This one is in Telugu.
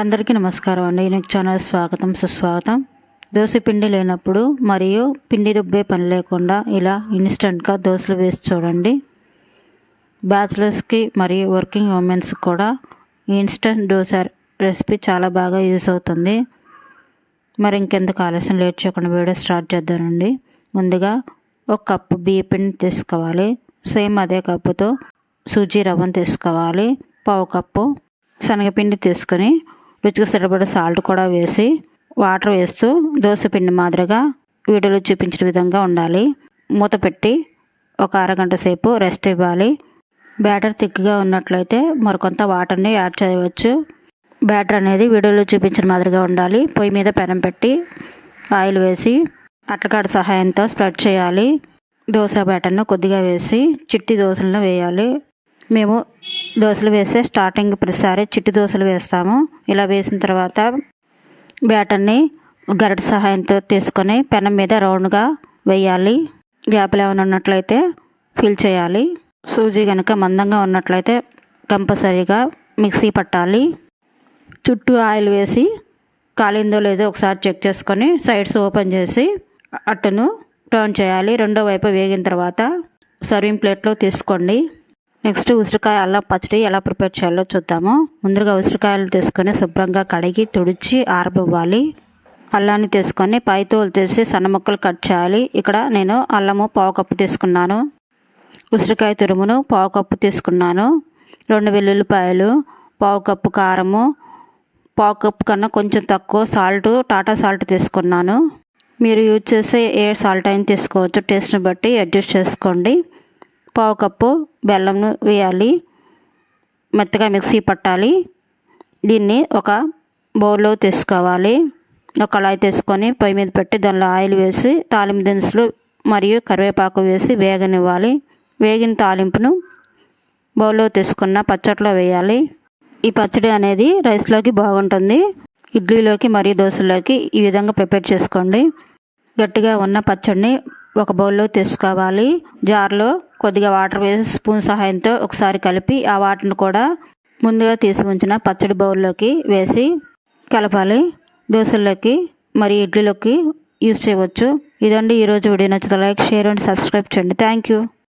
అందరికీ నమస్కారం అండి. యూనిక్ ఛానల్ స్వాగతం సుస్వాగతం. దోశ పిండి లేనప్పుడు మరియు పిండి రుబ్బే పని లేకుండా ఇలా ఇన్స్టెంట్గా దోశలు వేసి చూడండి. బ్యాచిలర్స్కి మరియు వర్కింగ్ ఉమెన్స్ కూడా ఇన్స్టెంట్ దోశ రెసిపీ చాలా బాగా యూస్ అవుతుంది. మరి ఇంకెందుకు ఆలస్యం లేట్ చేయకుండా వీడియో స్టార్ట్ చేద్దామండి. ముందుగా ఒక కప్పు బియ్య పిండి తీసుకోవాలి. సేమ్ అదే కప్పుతో సూజీ రవ్వను తీసుకోవాలి. పావు కప్పు శనగపిండి తీసుకొని రుచికి సరిపడే సాల్ట్ కూడా వేసి వాటర్ వేస్తూ దోశ పిండి మాదిరిగా వీడియోలో చూపించిన విధంగా ఉండాలి. మూత పెట్టి ఒక అరగంట సేపు రెస్ట్ ఇవ్వాలి. బ్యాటర్ థిక్గా ఉన్నట్లయితే మరికొంత వాటర్ని యాడ్ చేయవచ్చు. బ్యాటర్ అనేది వీడియోలో చూపించిన మాదిరిగా ఉండాలి. పొయ్యి మీద పెనం పెట్టి ఆయిల్ వేసి అట్లకాడ సహాయంతో స్ప్రెడ్ చేయాలి. దోశ బ్యాటర్ను కొద్దిగా వేసి చిట్టి దోశలను వేయాలి. మేము దోశలు వేస్తే స్టార్టింగ్ ప్రతిసారి చిట్టు దోశలు వేస్తాము. ఇలా వేసిన తర్వాత బ్యాటర్ని గరిట సహాయంతో తీసుకొని పెనం మీద రౌండ్గా వేయాలి. గ్యాప్లు ఏమైనా ఉన్నట్లయితే ఫిల్ చేయాలి. సూజీ కనుక మందంగా ఉన్నట్లయితే కంపల్సరీగా మిక్సీ పట్టాలి. చుట్టూ ఆయిల్ వేసి కాలిందో లేదో ఒకసారి చెక్ చేసుకొని సైడ్స్ ఓపెన్ చేసి అట్టును టర్న్ చేయాలి. రెండో వైపు వేగిన తర్వాత సర్వింగ్ ప్లేట్లో తీసుకోండి. నెక్స్ట్ ఉసిరికాయ అల్లం పచ్చడి ఎలా ప్రిపేర్ చేయాలో చూద్దాము. ముందుగా ఉసిరికాయలు తీసుకొని శుభ్రంగా కడిగి తుడిచి ఆరబివ్వాలి. అల్లాన్ని తీసుకొని పైతోలు తీసి సన్న ముక్కలు కట్ చేయాలి. ఇక్కడ నేను అల్లము పావు కప్పు తీసుకున్నాను. ఉసిరికాయ తురుమును పావు కప్పు తీసుకున్నాను. రెండు వెల్లుల్లిపాయలు పావు కప్పు కారము పావు కప్పు కన్నా కొంచెం తక్కువ సాల్ట్ టాటా సాల్ట్ తీసుకున్నాను. మీరు యూజ్ చేసే ఏ సాల్ట్ అయినా తీసుకోవచ్చు. టేస్ట్ని బట్టి అడ్జస్ట్ చేసుకోండి. పావు కప్పు బెల్లంను వేయాలి. మెత్తగా మిక్సీ పట్టాలి. దీన్ని ఒక బౌల్లో తీసుకోవాలి. ఒక కళాయి తీసుకొని పొయ్యి మీద పెట్టి దానిలో ఆయిల్ వేసి తాలింపు దినుసులు మరియు కరివేపాకు వేసి వేగనివ్వాలి. వేగిన తాలింపును బౌల్లో తీసుకున్న పచ్చట్లో వేయాలి. ఈ పచ్చడి అనేది రైస్లోకి బాగుంటుంది. ఇడ్లీలోకి మరియు దోశలోకి ఈ విధంగా ప్రిపేర్ చేసుకోండి. గట్టిగా ఉన్న పచ్చడిని ఒక బౌల్లో తీసుకోవాలి. జార్లో కొద్దిగా వాటర్ వేసి స్పూన్ సహాయంతో ఒకసారి కలిపి ఆ వాటర్ని కూడా ముందుగా తీసి ఉంచిన పచ్చడి బౌల్లోకి వేసి కలపాలి. దోశల్లోకి మరి ఇడ్లీలోకి యూస్ చేయవచ్చు. ఇదండి ఈరోజు వీడియో నచ్చితే లైక్ షేర్ అండ్ సబ్స్క్రైబ్ చేయండి. Thank you.